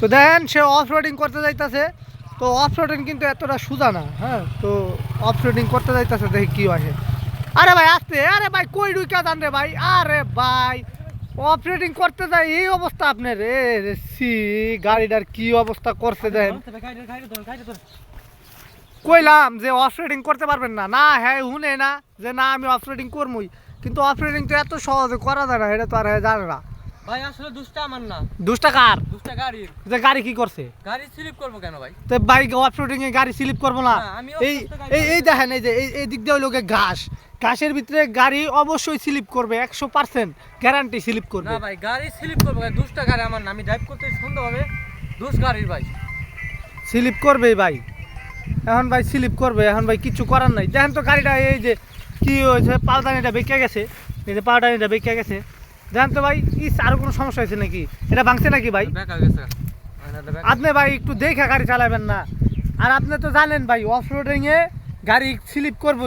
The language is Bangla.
তো দেখেন, সে অফ রোডিং করতে যাইতাছে। তো অফ রোডিং কিন্তু এতটা সোজা না হ্যাঁ? তো অফ রোডিং করতে যাইতাছে, দেখি কি আসে আরে ভাই, আসতে। আরে ভাই, কই ঢুকা যান রে ভাই? আরে ভাই অফ রোডিং করতে যাই, এই অবস্থা আপনার। রে সি, গাড়িটার কি অবস্থা করছে দেখেন। কইলাম যে অফ রোডিং করতে পারবেন না। না হ্যাঁ শুনে না যে না, আমি অফ রোডিং করবই কিন্তু অফ রোডিং তো এত সহজে করা যায় না, এটা তো আর হ্যাঁ জানে না। ভাই আসলে দুষ্টা আমার না। দুষ্টা কার? দুষ্টা গাড়ির। যে গাড়ি কি করছে? গাড়ি স্লিপ করব কেন ভাই? তো বাইক অফ রোডিং এ গাড়ি স্লিপ করব না। এই এই এই দেখেন এই যে এই দিক দিয়ে গিয়ে ঘাস। ঘাসের ভিতরে গাড়ি অবশ্যই স্লিপ করবে একশো পার্সেন্ট গ্যারান্টি স্লিপ করবে। না ভাই গাড়ি স্লিপ করব দুষ্টা গাড়ি আমার না আমি ড্রাইভ করতে সুন্দরভাবে দুষ গাড়ির ভাই। স্লিপ করবেই ভাই। এখন ভাই স্লিপ করবে এখন ভাই কিছু করার নাই। দেখেন তো গাড়িটা এই যে কি হয়েছে পালদানিটা বেঁকে গেছে। এই যে পালদানিটা বেঁকে গেছে। দেখেন তো ভাই ইস আর কোনো সমস্যা হয়েছে নাকি? এটা ভাঙছে নাকি ভাই। আপনি ভাই একটু দেখে গাড়ি চালাবেন না। আর আপনি তো জানেন ভাই অফ রোডিংয়ে গাড়ি স্লিপ করব